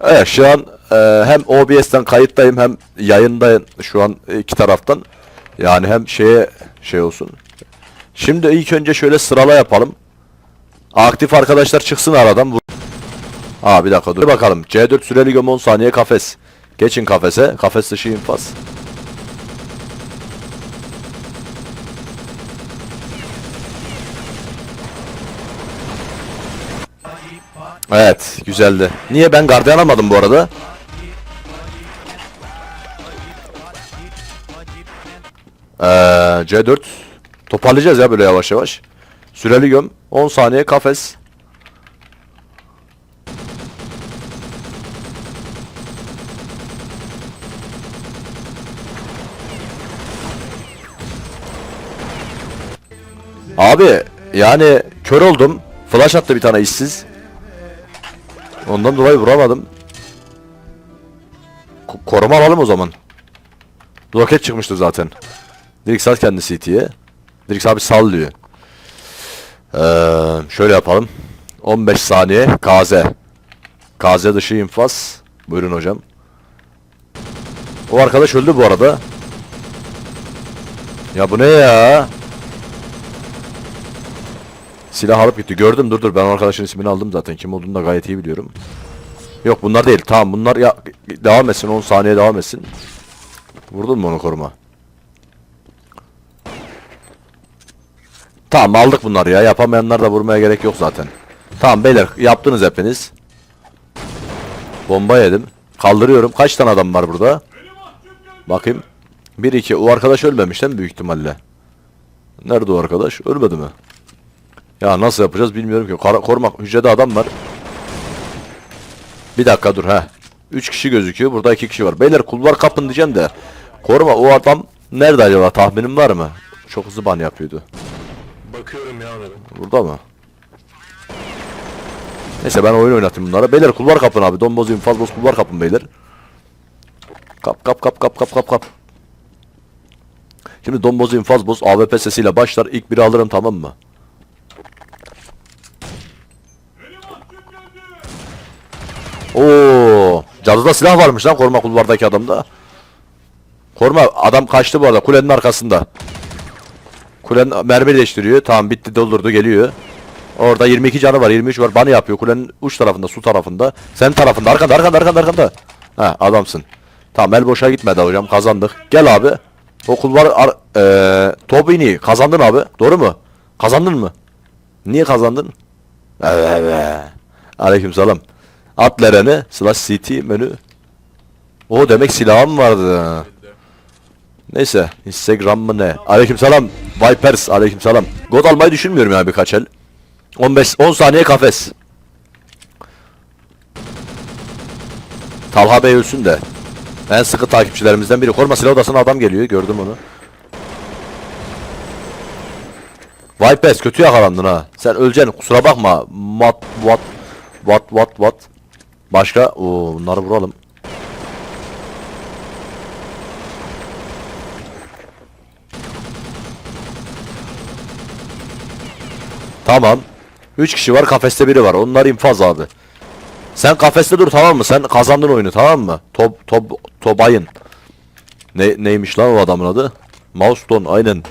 Evet şu an e, hem OBS'ten kayıttayım hem yayındayım şu an iki taraftan. Yani hem şeye şey olsun. Şimdi ilk önce şöyle sırala yapalım. Aktif arkadaşlar çıksın aradan. Aa bir dakika dur bakalım. C4 süreli göm 10 saniye kafes. Geçin kafese. Kafes dışı infaz. Evet güzeldi. Niye ben gardiyan almadım bu arada? Ee, C4 toparlayacağız ya böyle yavaş yavaş. Süreli göm 10 saniye kafes. Abi yani kör oldum. Flash attı bir tane işsiz. Ondan dolayı vuramadım. Ko- koruma alalım o zaman. Roket çıkmıştı zaten. Direkt sal kendi CT'ye. Direkt abi sallıyor. Ee, şöyle yapalım. 15 saniye KZ. KZ dışı infaz. Buyurun hocam. O arkadaş öldü bu arada. Ya bu ne ya? Silah alıp gitti. Gördüm dur dur ben arkadaşın ismini aldım zaten. Kim olduğunu da gayet iyi biliyorum. Yok bunlar değil. Tamam bunlar ya devam etsin 10 saniye devam etsin. Vurdun mu onu koruma? Tamam aldık bunları ya. Yapamayanlar da vurmaya gerek yok zaten. Tamam beyler yaptınız hepiniz. Bomba yedim. Kaldırıyorum. Kaç tane adam var burada? Bakayım. 1 2 o arkadaş ölmemiş değil mi büyük ihtimalle? Nerede o arkadaş? Ölmedi mi? Ya nasıl yapacağız bilmiyorum ki. Kara, koruma hücrede adam var. Bir dakika dur ha. 3 kişi gözüküyor. Burada 2 kişi var. Beyler kulvar kapın diyeceğim de. Koruma o adam nerede acaba? Tahminim var mı? Çok hızlı ban yapıyordu. Bakıyorum ya amirim. Burada mı? Neyse ben oyun oynatayım bunlara. Beyler kulvar kapın abi. Domboz infaz boz kulvar kapın beyler. Kap kap kap kap kap kap kap. Şimdi domboz infaz boz AWP sesiyle başlar. İlk biri alırım tamam mı? Oo, cadıda silah varmış lan koruma kulvardaki adamda. Koruma adam kaçtı bu arada kulenin arkasında. Kulenin mermi değiştiriyor. Tamam bitti doldurdu geliyor. Orada 22 canı var 23 var bana yapıyor kulenin uç tarafında su tarafında. Senin tarafında arkanda arkanda arkanda arkanda. Ha adamsın. Tamam el boşa gitmedi hocam kazandık. Gel abi. O kulvar ar- eee top iniği kazandın abi. Doğru mu? Kazandın mı? Niye kazandın? Evet. Aleykümselam. At Leren'i slash CT menü. O demek silahım vardı. Neyse Instagram mı ne? Aleykümselam Vipers aleykümselam. God almayı düşünmüyorum ya birkaç el. 15 10 saniye kafes. Talha Bey ölsün de. En sıkı takipçilerimizden biri. Koruma silah odasına adam geliyor. Gördüm onu. Vipers kötü yakalandın ha. Sen öleceksin kusura bakma. Mat what what what what. Başka? Oo bunları vuralım. Tamam. 3 kişi var kafeste biri var. Onlar infaz abi. Sen kafeste dur tamam mı? Sen kazandın oyunu tamam mı? Top top Tobayın. Ne neymiş lan o adamın adı? Mouseton aynen.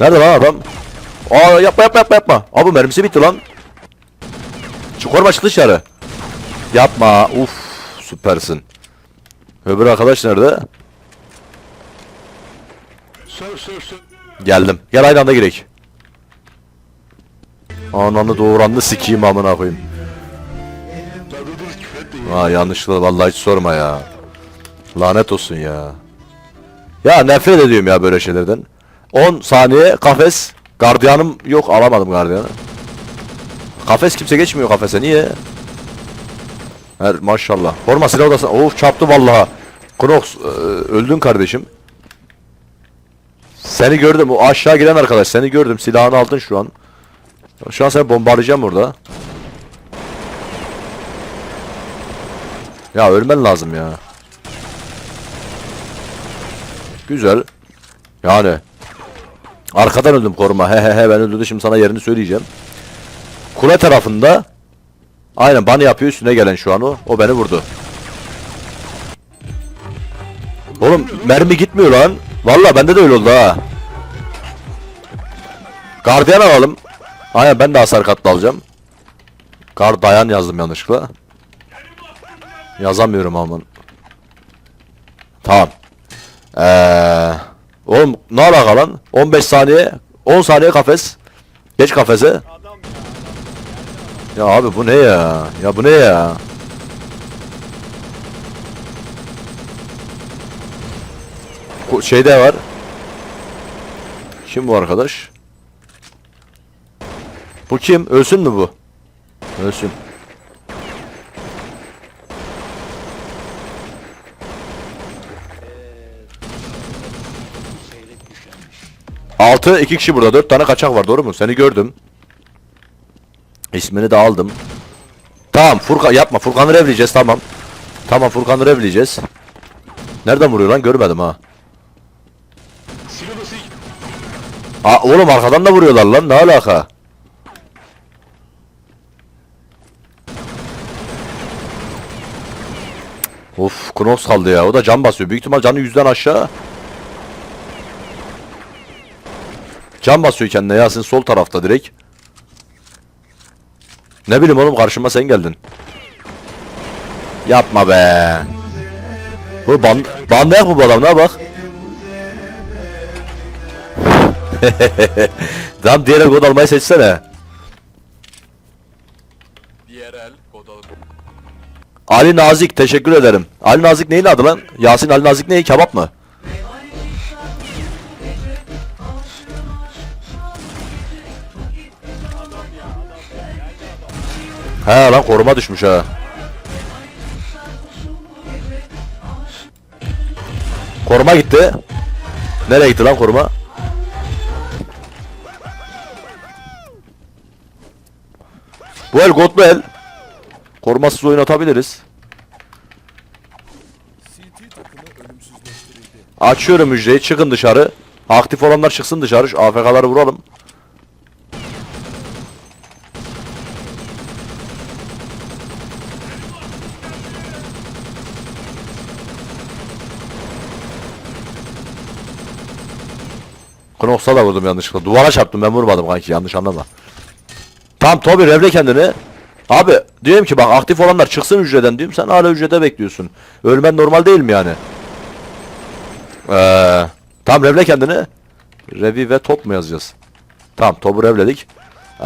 Nerede lan adam? Aa yapma yapma yapma yapma. Abi mermisi bitti lan. Çıkorma çık dışarı. Yapma. Uf süpersin. Öbür arkadaş nerede? Sör sör sör. Geldim. Gel aynı anda girek. Ananı doğuranını sikeyim amına koyayım. Ha yanlışlıkla vallahi hiç sorma ya. Lanet olsun ya. Ya nefret ediyorum ya böyle şeylerden. 10 saniye kafes. Gardiyanım yok alamadım gardiyanı. Kafes kimse geçmiyor kafese niye? Her maşallah. Forma silah odasına. Of çarptı vallahi. Knox e, öldün kardeşim. Seni gördüm. O aşağı giren arkadaş seni gördüm. Silahını aldın şu an. Şu an seni bombalayacağım burada. Ya ölmen lazım ya. Güzel. Yani. Arkadan öldüm koruma. He he he ben öldürdüm şimdi sana yerini söyleyeceğim. Kule tarafında Aynen bana yapıyor üstüne gelen şu an o. O beni vurdu. Oğlum mermi gitmiyor lan. Valla bende de öyle oldu ha. Gardiyan alalım. Aynen ben de hasar katlı alacağım. Gar yazdım yanlışlıkla. Yazamıyorum aman. Tamam. Eee Oğlum ne alaka lan? 15 saniye 10 saniye kafes. Geç kafese. Ya abi bu ne ya? Ya bu ne ya? Bu şeyde var. Kim bu arkadaş? Bu kim? Ölsün mü bu? Ölsün. 6 iki kişi burada. 4 tane kaçak var doğru mu? Seni gördüm. İsmini de aldım. Tamam Furkan yapma. Furkan'ı revleyeceğiz tamam. Tamam Furkan'ı revleyeceğiz. Nereden vuruyor lan? Görmedim ha. Aa, oğlum arkadan da vuruyorlar lan. Ne alaka? Of Knox kaldı ya. O da can basıyor. Büyük ihtimal canı yüzden aşağı. Can basıyor kendine Yasin sol tarafta direkt. Ne bileyim oğlum karşıma sen geldin. Yapma be. Bu band bandayak mı bu adam ne bak. Tamam diğer el kod almayı seçsene. Diğer el kod Ali Nazik teşekkür ederim. Ali Nazik neyin adı lan? Yasin Ali Nazik ne? Kebap mı? He lan koruma düşmüş ha. Koruma gitti. Nereye gitti lan koruma? Bu el godlu el. Korumasız oyun atabiliriz. Açıyorum hücreyi çıkın dışarı. Aktif olanlar çıksın dışarı. Şu AFK'ları vuralım. Knox'a da vurdum yanlışlıkla. Duvara çarptım ben vurmadım kanki yanlış anlama. Tamam Tobi revle kendini. Abi diyorum ki bak aktif olanlar çıksın hücreden diyorum sen hala hücrede bekliyorsun. Ölmen normal değil mi yani? Ee, tamam revle kendini. Revi ve top mu yazacağız? Tamam topu revledik. Ee,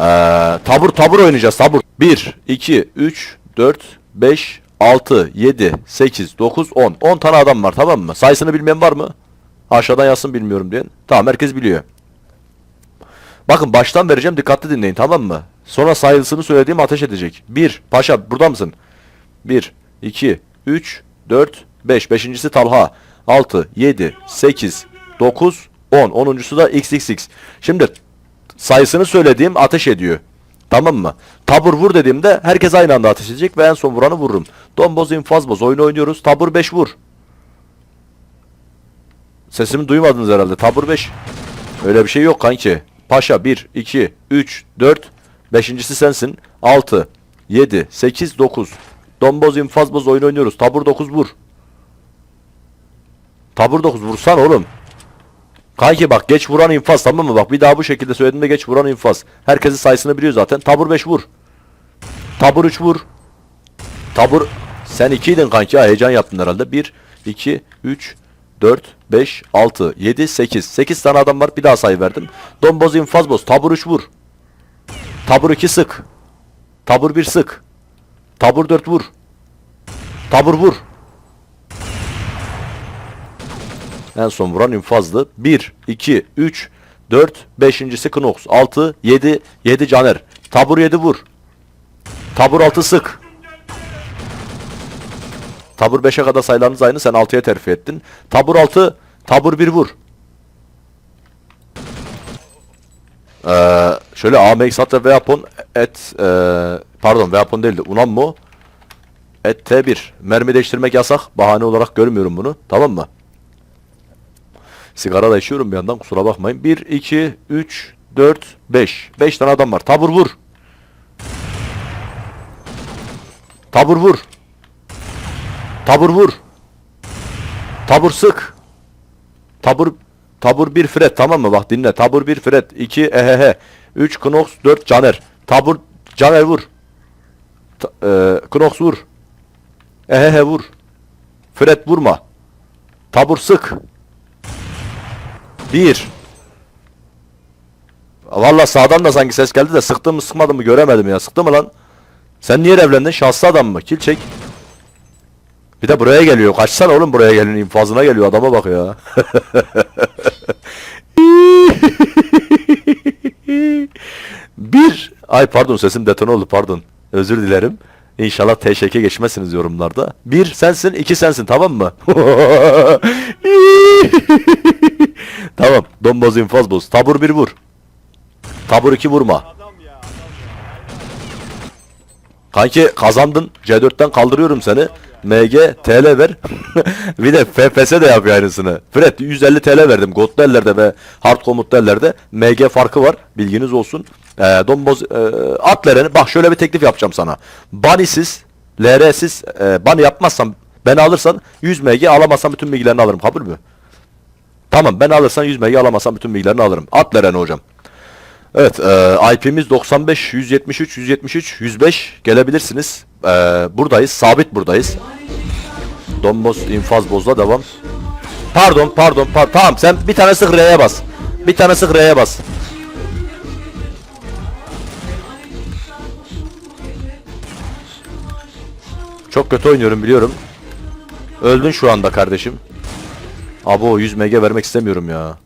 tabur tabur oynayacağız tabur. 1, 2, 3, 4, 5, 6, 7, 8, 9, 10. 10 tane adam var tamam mı? Sayısını bilmeyen var mı? Aşağıdan yazsın bilmiyorum diyen. Tamam herkes biliyor. Bakın baştan vereceğim dikkatli dinleyin tamam mı? Sonra sayısını söylediğim ateş edecek. 1. Paşa burada mısın? 1, 2, 3, 4, 5. Beşincisi Talha. 6, 7, 8, 9, 10. Onuncusu da XXX. Şimdi sayısını söylediğim ateş ediyor. Tamam mı? Tabur vur dediğimde herkes aynı anda ateş edecek ve en son vuranı vururum. Domboz infaz boz oyunu oynuyoruz. Tabur 5 vur. Sesimi duymadınız herhalde. Tabur 5. Öyle bir şey yok kanki. Paşa 1, 2, 3, 4. Beşincisi sensin. 6, 7, 8, 9. Domboz infaz boz oyun oynuyoruz. Tabur 9 vur. Tabur 9 vursan oğlum. Kanki bak geç vuran infaz tamam mı? Bak bir daha bu şekilde söylediğimde geç vuran infaz. Herkesin sayısını biliyor zaten. Tabur 5 vur. Tabur 3 vur. Tabur sen 2'ydin kanki ha heyecan yaptın herhalde. 1, 2, 3, 4, 5, 6, 7, 8. 8 tane adam var bir daha sayı verdim. Domboz infaz boz. Tabur 3 vur. Tabur 2 sık. Tabur 1 sık. Tabur 4 vur. Tabur vur. En son vuran infazlı. 1, 2, 3, 4, 5.si Knox. 6, 7, 7 Caner. Tabur 7 vur. Tabur 6 sık. Tabur 5'e kadar sayılarınız aynı. Sen 6'ya terfi ettin. Tabur 6, tabur 1 vur. Ee, şöyle AMX Hatra Weapon et e, pardon Weapon değildi. Unan mu? Et T1. Mermi değiştirmek yasak. Bahane olarak görmüyorum bunu. Tamam mı? Sigara da içiyorum bir yandan kusura bakmayın. 1, 2, 3, 4, 5. 5 tane adam var. Tabur vur. Tabur vur. Tabur vur. Tabur sık. Tabur Tabur 1 Fred tamam mı? Bak dinle. Tabur 1 Fred 2 ehehe 3 Knox 4 Caner. Tabur Caner vur. Ta, e, Knox vur. Ehehe vur. Fred vurma. Tabur sık. 1 Valla sağdan da sanki ses geldi de sıktı mı sıkmadı mı göremedim ya. Sıktı mı lan? Sen niye evlendin? Şanslı adam mı? Kil çek. Bir de buraya geliyor. Kaçsana oğlum buraya gelin infazına geliyor adama bak ya. Bir. Ay pardon sesim detone oldu pardon. Özür dilerim. İnşallah teşekkür geçmezsiniz yorumlarda. Bir sensin, iki sensin tamam mı? tamam. Domboz infaz boz. Tabur bir vur. Tabur iki vurma. Kanki kazandın. C4'ten kaldırıyorum seni. MG TL ver. bir de FPS de yap aynısını. Fred 150 TL verdim. Godlu ellerde ve hard komutlu ellerde. MG farkı var. Bilginiz olsun. Ee, Domboz e, at. Bak şöyle bir teklif yapacağım sana. Bunny'siz, LR'siz e, bunny yapmazsan beni alırsan 100 MG alamazsan bütün bilgilerini alırım. Kabul mü? Tamam ben alırsan 100 MG alamazsan bütün bilgilerini alırım. At hocam. Evet, e, IP'miz 95, 173, 173, 105 gelebilirsiniz. E, buradayız, sabit buradayız. Domboz infaz bozla devam. Pardon, pardon, pardon. Tamam sen bir tane sık R'ye bas. Bir tane sık R'ye bas. Çok kötü oynuyorum biliyorum. Öldün şu anda kardeşim. Abo 100 MG vermek istemiyorum ya.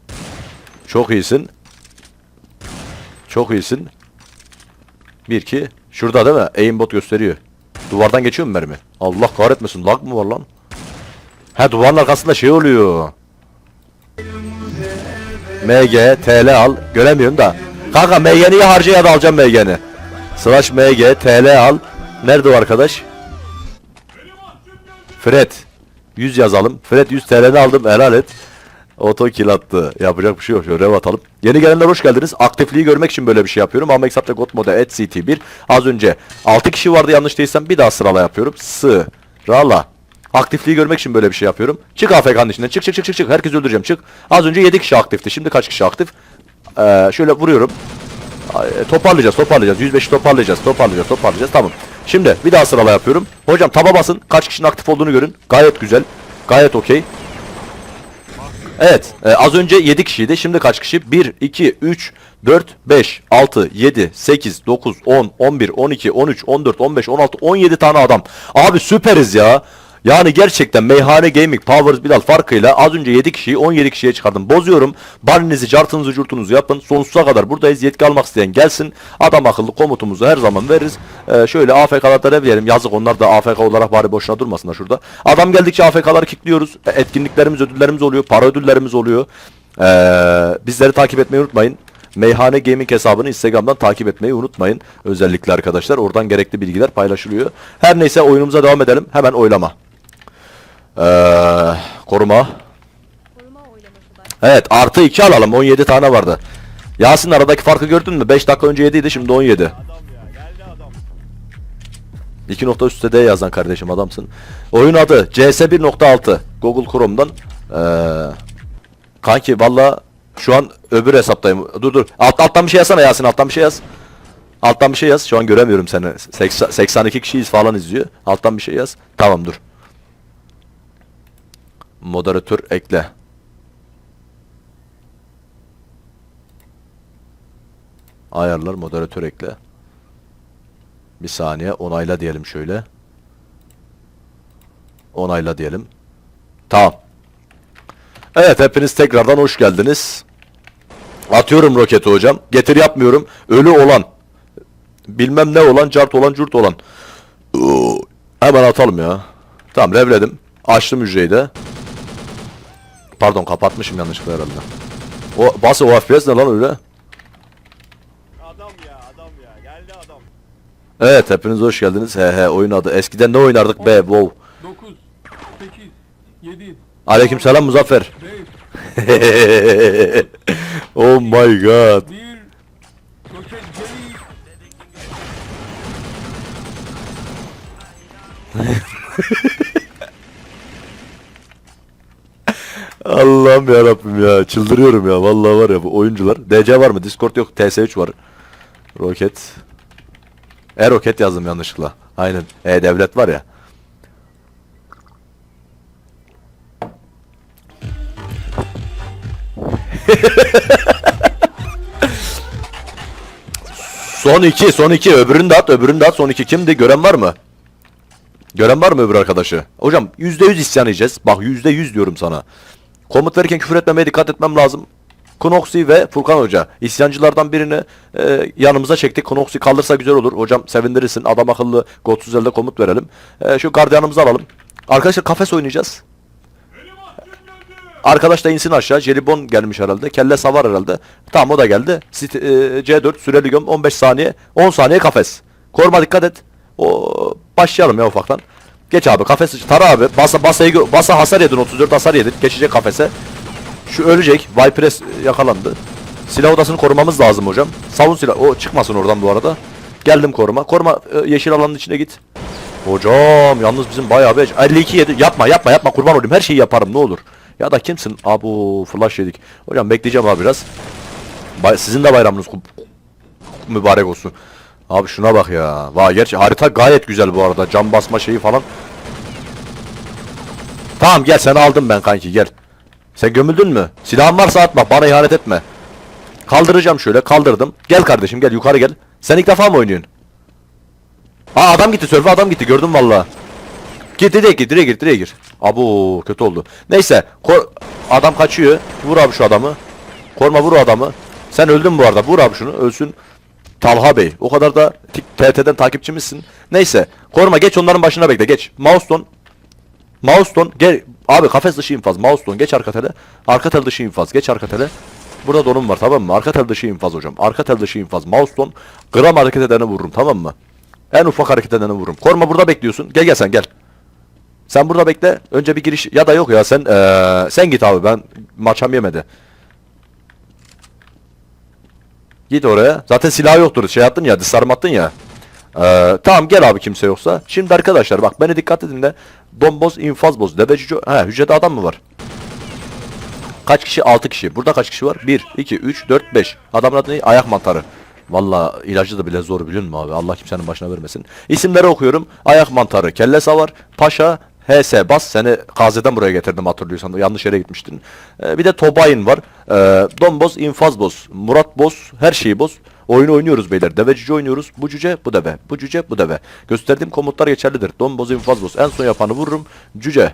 Çok iyisin. Çok iyisin. 1 2 Şurada değil mi? Aimbot gösteriyor. Duvardan geçiyor mu mermi? Allah kahretmesin. Lag mı var lan? He duvarın arkasında şey oluyor. MG, TL al. Göremiyorum da. Kanka MG'ni ya harca ya da alacağım MG'ni. Slash MG, TL al. Nerede o arkadaş? Fred. 100 yazalım. Fred 100 TL'ni aldım. Helal et. Oto kill attı. Yapacak bir şey yok. Şöyle rev atalım. Yeni gelenler hoş geldiniz. Aktifliği görmek için böyle bir şey yapıyorum. Ama Exapta God Mode at CT1. Az önce 6 kişi vardı yanlış değilsem bir daha sırala yapıyorum. Sırala. Aktifliği görmek için böyle bir şey yapıyorum. Çık AFK'nın içinden. Çık çık çık çık çık. Herkes öldüreceğim. Çık. Az önce 7 kişi aktifti. Şimdi kaç kişi aktif? Ee, şöyle vuruyorum. E, toparlayacağız, toparlayacağız. 105 toparlayacağız, toparlayacağız, toparlayacağız. Tamam. Şimdi bir daha sırala yapıyorum. Hocam taba basın. Kaç kişinin aktif olduğunu görün. Gayet güzel. Gayet okey. Evet. e, az önce 7 kişiydi. Şimdi kaç kişi? 1, 2, 3, 4, 5, 6, 7, 8, 9, 10, 11, 12, 13, 14, 15, 16, 17 tane adam. Abi süperiz ya. Yani gerçekten Meyhane Gaming Powers Bilal farkıyla az önce 7 kişiyi 17 kişiye çıkardım. Bozuyorum. Baninizi, cartınızı, curtunuzu yapın. Sonsuza kadar buradayız. Yetki almak isteyen gelsin. Adam akıllı komutumuzu her zaman veririz. Ee, şöyle AFK'larda ne diyelim. Yazık onlar da AFK olarak bari boşuna durmasınlar şurada. Adam geldikçe AFK'ları kilitliyoruz. E, Etkinliklerimiz, ödüllerimiz oluyor. Para ödüllerimiz oluyor. Ee, bizleri takip etmeyi unutmayın. Meyhane Gaming hesabını Instagram'dan takip etmeyi unutmayın. Özellikle arkadaşlar oradan gerekli bilgiler paylaşılıyor. Her neyse oyunumuza devam edelim. Hemen oylama. Ee, koruma. Koruma oylaması var. Evet artı 2 alalım 17 tane vardı. Yasin aradaki farkı gördün mü? 5 dakika önce 7 idi şimdi 17. Adam ya geldi adam. 2 nokta üstte D yazan kardeşim adamsın. Oyun adı CS 1.6 Google Chrome'dan. Ee, kanki valla şu an öbür hesaptayım. Dur dur. Alt, alttan bir şey yazsana Yasin alttan bir şey yaz. Alttan bir şey yaz. Şu an göremiyorum seni. 80, 82 kişiyiz falan izliyor. Alttan bir şey yaz. Tamam dur. Moderatör ekle. Ayarlar moderatör ekle. Bir saniye onayla diyelim şöyle. Onayla diyelim. Tamam. Evet hepiniz tekrardan hoş geldiniz. Atıyorum roketi hocam. Getir yapmıyorum. Ölü olan. Bilmem ne olan, cart olan, curt olan. Hemen atalım ya. Tamam revledim. Açtım hücreyi de. Pardon kapatmışım yanlışlıkla herhalde. O bası o FPS ne lan öyle? Adam ya adam ya geldi adam. Evet hepiniz hoş geldiniz. He he oyun adı. Eskiden ne oynardık be wow. 9, 8, 7, Aleykümselam Muzaffer. 5, oh my god. 1, roket geri, Allah'ım ya Rabbim ya çıldırıyorum ya vallahi var ya bu oyuncular. DC var mı? Discord yok. TS3 var. Roket. E roket yazdım yanlışlıkla. Aynen. E devlet var ya. son iki, son iki. Öbürünü de at, öbürünü de at. Son iki kimdi? Gören var mı? Gören var mı öbür arkadaşı? Hocam %100 isyan edeceğiz. Bak %100 diyorum sana. Komut verirken küfür etmemeye dikkat etmem lazım. Knoxi ve Furkan Hoca. İsyancılardan birini e, yanımıza çektik. Knoxi kalırsa güzel olur. Hocam sevindirirsin. Adam akıllı God elde komut verelim. E, şu gardiyanımızı alalım. Arkadaşlar kafes oynayacağız. Arkadaş da insin aşağı. Jelibon gelmiş herhalde. Kelle savar herhalde. Tamam o da geldi. Sit- e, C4 süreli göm 15 saniye. 10 saniye kafes. Koruma dikkat et. O başlayalım ya ufaktan. Geç abi kafes tara abi. Basa basayı basa hasar yedin 34 hasar yedin. Geçecek kafese. Şu ölecek. Viperes yakalandı. Silah odasını korumamız lazım hocam. Savun silah. O çıkmasın oradan bu arada. Geldim koruma. Koruma e, yeşil alanın içine git. Hocam yalnız bizim bayağı bir 52 yedi. Yapma yapma yapma kurban olayım. Her şeyi yaparım ne olur. Ya da kimsin? Abu flash yedik. Hocam bekleyeceğim abi biraz. Bay- sizin de bayramınız mübarek olsun. Abi şuna bak ya. Vay gerçi harita gayet güzel bu arada. Cam basma şeyi falan. Tamam gel seni aldım ben kanki gel. Sen gömüldün mü? Silahın varsa atma bana ihanet etme. Kaldıracağım şöyle kaldırdım. Gel kardeşim gel yukarı gel. Sen ilk defa mı oynuyorsun? Aa adam gitti sörfe adam gitti gördüm valla. Git direkt gir direkt gir direkt gir. Abu kötü oldu. Neyse kor adam kaçıyor. Vur abi şu adamı. Korma vur adamı. Sen öldün bu arada. Vur abi şunu ölsün. Talha Bey. O kadar da TRT'den takipçimizsin. Neyse. Koruma geç onların başına bekle geç. Mouse'ton. Mouse'ton gel. Abi kafes dışı infaz. Mouse'ton geç arka tele. Arka tel dışı infaz. Geç arka tele. Burada donum var tamam mı? Arka tel dışı infaz hocam. Arka tel dışı infaz. Mouse'ton gram hareket edene vururum tamam mı? En ufak hareket edene vururum. Koruma burada bekliyorsun. Gel gel sen gel. Sen burada bekle. Önce bir giriş ya da yok ya sen eee, sen git abi ben maçam yemedi. Git oraya. Zaten silah yoktur. Şey attın ya, disarm attın ya. Eee, tamam gel abi kimse yoksa. Şimdi arkadaşlar bak beni dikkat edin de. Bomboz, infaz boz, deveci, he hücrede adam mı var? Kaç kişi? 6 kişi. Burada kaç kişi var? 1, 2, 3, 4, 5. Adamın adı ne? Ayak mantarı. Valla ilacı da bile zor biliyor musun abi? Allah kimsenin başına vermesin. İsimleri okuyorum. Ayak mantarı, kelle savar, paşa, HS bas. Seni KZ'den buraya getirdim hatırlıyorsan. Yanlış yere gitmiştin. Ee, bir de Tobayın var. Ee, Domboz, infaz boz, Murat boz, her şeyi boz. Oyunu oynuyoruz beyler. Deve cüce oynuyoruz. Bu cüce, bu deve. Bu cüce, bu deve. Gösterdiğim komutlar geçerlidir. Domboz, infaz boz. En son yapanı vururum. Cüce.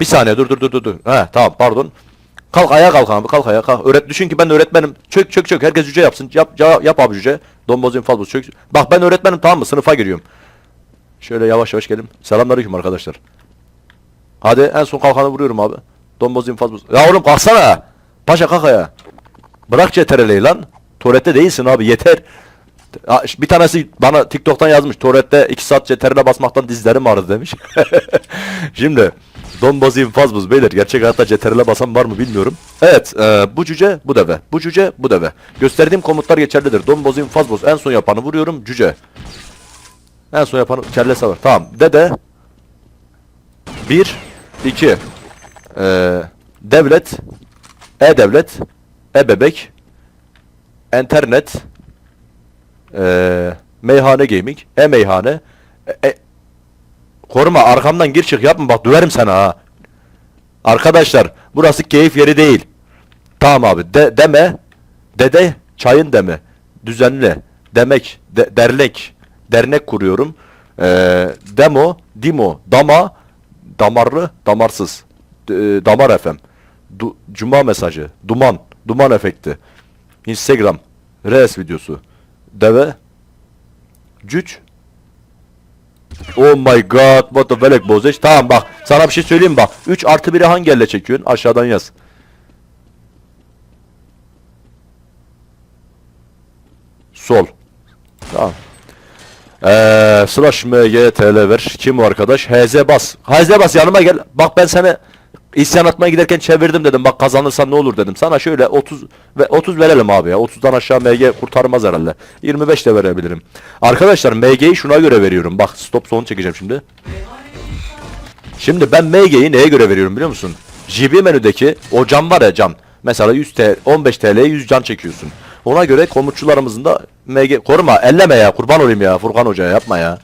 Bir saniye dur dur dur dur. dur. He tamam pardon. Kalk ayağa kalk abi kalk ayağa kalk. Öğret düşün ki ben öğretmenim. Çök çök çök herkes cüce yapsın. Yap ca- yap abi cüce. Domboz infaz boz çök. Bak ben öğretmenim tamam mı? Sınıfa giriyorum. Şöyle yavaş yavaş gelin. Selamünaleyküm arkadaşlar. Hadi en son kalkanı vuruyorum abi. Domboz infaz boz. Ya oğlum kalksana. Paşa kalk ayağa. Bırak CTRL'yi lan. Tuvalette değilsin abi yeter. Bir tanesi bana TikTok'tan yazmış. Tuvalette 2 saat CTRL'e basmaktan dizlerim ağrıdı demiş. Şimdi Donbaz infaz buz beyler. Gerçek hayatta CTRL'e basan var mı bilmiyorum. Evet e, bu cüce bu deve. Bu cüce bu deve. Gösterdiğim komutlar geçerlidir. Donbaz infaz buz. En son yapanı vuruyorum cüce. En son yapanı kelle savar. Tamam. Dede. 1 2 e, Devlet E-Devlet E-Bebek internet eee meyhane gaming e-meyhane e, e- koruma arkamdan gir çık yapma bak döverim sana ha. Arkadaşlar burası keyif yeri değil. Tamam abi de, deme dede çayın deme düzenle demek de, derlek dernek kuruyorum. Eee, demo dimo dama damarlı damarsız. E, damar FM Du- cuma mesajı duman duman efekti. Instagram Reels videosu. Deve Cüç. Oh my god what the velek bozeç Tamam bak sana bir şey söyleyeyim bak 3 artı 1'i hangi elle çekiyorsun? Aşağıdan yaz. Sol. Tamam Eee slash mgtl ver kim o arkadaş hz bas hz bas yanıma gel bak ben seni İsyan atmaya giderken çevirdim dedim. Bak kazanırsan ne olur dedim. Sana şöyle 30 ve 30 verelim abi ya. 30'dan aşağı MG kurtarmaz herhalde. 25 de verebilirim. Arkadaşlar MG'yi şuna göre veriyorum. Bak stop son çekeceğim şimdi. Şimdi ben MG'yi neye göre veriyorum biliyor musun? JB menüdeki o cam var ya cam. Mesela 100 TL, 15 TL'ye 100 can çekiyorsun. Ona göre komutçularımızın da MG koruma elleme ya kurban olayım ya Furkan Hoca yapma ya.